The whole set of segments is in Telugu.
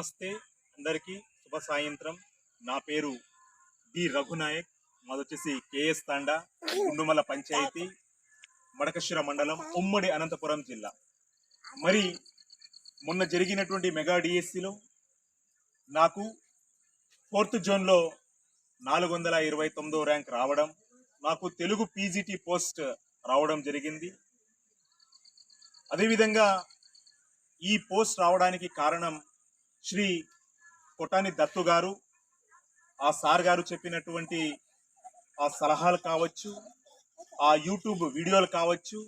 నమస్తే అందరికీ. శుభ సాయంత్రం. నా పేరు డి రఘునాయక్. మాది వచ్చేసి కేఎస్ తాండా గుండుమల పంచాయతీ మడకశిర మండలం ఉమ్మడి అనంతపురం జిల్లా. మరి మొన్న జరిగినటువంటి మెగా డిఎస్సిలో నాకు ఫోర్త్ జోన్లో నాలుగు వందల ఇరవై తొమ్మిదో ర్యాంక్ రావడం నాకు తెలుగు పీజీటీ పోస్ట్ రావడం జరిగింది. అదేవిధంగా ఈ పోస్ట్ రావడానికి కారణం శ్రీ కొటాని దత్తు గారు ఆ సార్ గారు చెప్పినటువంటి ఆ సలహాలు కావచ్చు ఆ యూట్యూబ్ వీడియోలు కావచ్చు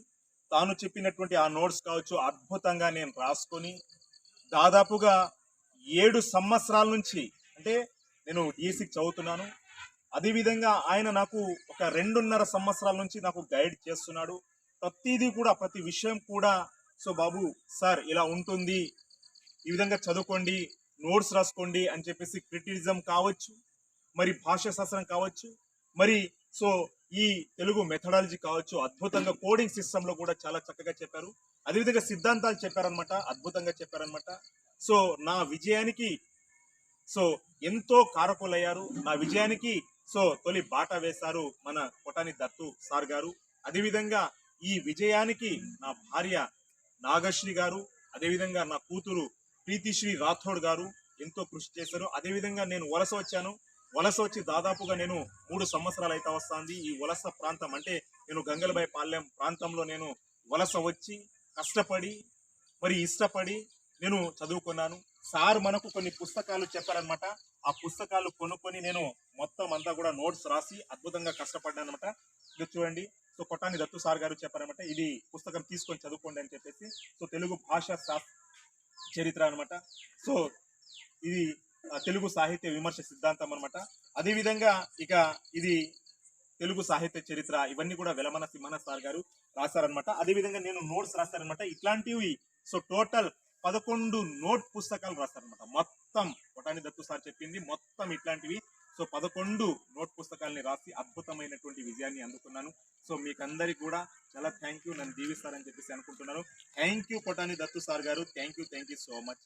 తాను చెప్పినటువంటి ఆ నోట్స్ కావచ్చు అద్భుతంగా నేను రాసుకొని దాదాపుగా ఏడు సంవత్సరాల నుంచి అంటే నేను డిఎస్సికి చదువుతున్నాను. అదేవిధంగా ఆయన నాకు ఒక రెండున్నర సంవత్సరాల నుంచి నాకు గైడ్ చేస్తున్నాడు. ప్రతిదీ కూడా ప్రతి విషయం కూడా సో బాబు సార్ ఇలా ఉంటుంది ఈ విధంగా చదువుకోండి నోట్స్ రాసుకోండి అని చెప్పేసి క్రిటిసిజం కావచ్చు మరి భాషా శాస్త్రం కావచ్చు మరి సో ఈ తెలుగు మెథడాలజీ కావచ్చు అద్భుతంగా కోడింగ్ సిస్టమ్లో కూడా చాలా చక్కగా చెప్పారు. అదేవిధంగా సిద్ధాంతాలు చెప్పారనమాట అద్భుతంగా చెప్పారనమాట సో నా విజయానికి సో ఎంతో కారకులయ్యారు. నా విజయానికి సో తొలి బాట వేశారు మన కొటాని దత్తు సార్ గారు. అదేవిధంగా ఈ విజయానికి నా భార్య నాగశ్రీ గారు అదేవిధంగా నా కూతురు ప్రీతిశ్రీ రాథోడ్ గారు ఎంతో కృషి చేశారు. అదేవిధంగా నేను వలస వచ్చాను. వలస వచ్చి దాదాపుగా నేను మూడు సంవత్సరాలు అయితే వస్తుంది. ఈ వలస ప్రాంతం అంటే నేను గంగలబాయి పాలెం ప్రాంతంలో నేను వలస వచ్చి కష్టపడి మరి ఇష్టపడి నేను చదువుకున్నాను. సార్ మనకు కొన్ని పుస్తకాలు చెప్పారనమాట ఆ పుస్తకాలు కొనుక్కొని నేను మొత్తం అంతా కూడా నోట్స్ రాసి అద్భుతంగా కష్టపడ్డాను అనమాట ఇది చూడండి. సో కొట్టాని దత్తు సార్ గారు చెప్పారనమాట ఇది పుస్తకం తీసుకొని చదువుకోండి అని చెప్పేసి. సో తెలుగు భాష శాస్త్ర చరిత్ర అనమాట సో ఇది తెలుగు సాహిత్య విమర్శ సిద్ధాంతం అనమాట అదేవిధంగా ఇక ఇది తెలుగు సాహిత్య చరిత్ర ఇవన్నీ కూడా వెలమన సింహన సార్ గారు రాశారనమాట అదేవిధంగా నేను నోట్స్ రాశారనమాట ఇట్లాంటివి సో టోటల్ పదకొండు నోట్ పుస్తకాలు రాస్తారనమాట మొత్తం కొటాని దత్తు సార్ చెప్పింది మొత్తం ఇట్లాంటివి సో పదకొండు నోట్ పుస్తకాలని రాసి అద్భుతమైనటువంటి విజయాన్ని అందుకున్నాను. సో మీకందరికి కూడా చాలా థ్యాంక్ యూ నన్ను దీవిస్తారని చెప్పేసి అనుకుంటున్నాను. Thank you Kotani Dattu sir గారు. Thank you thank you so much.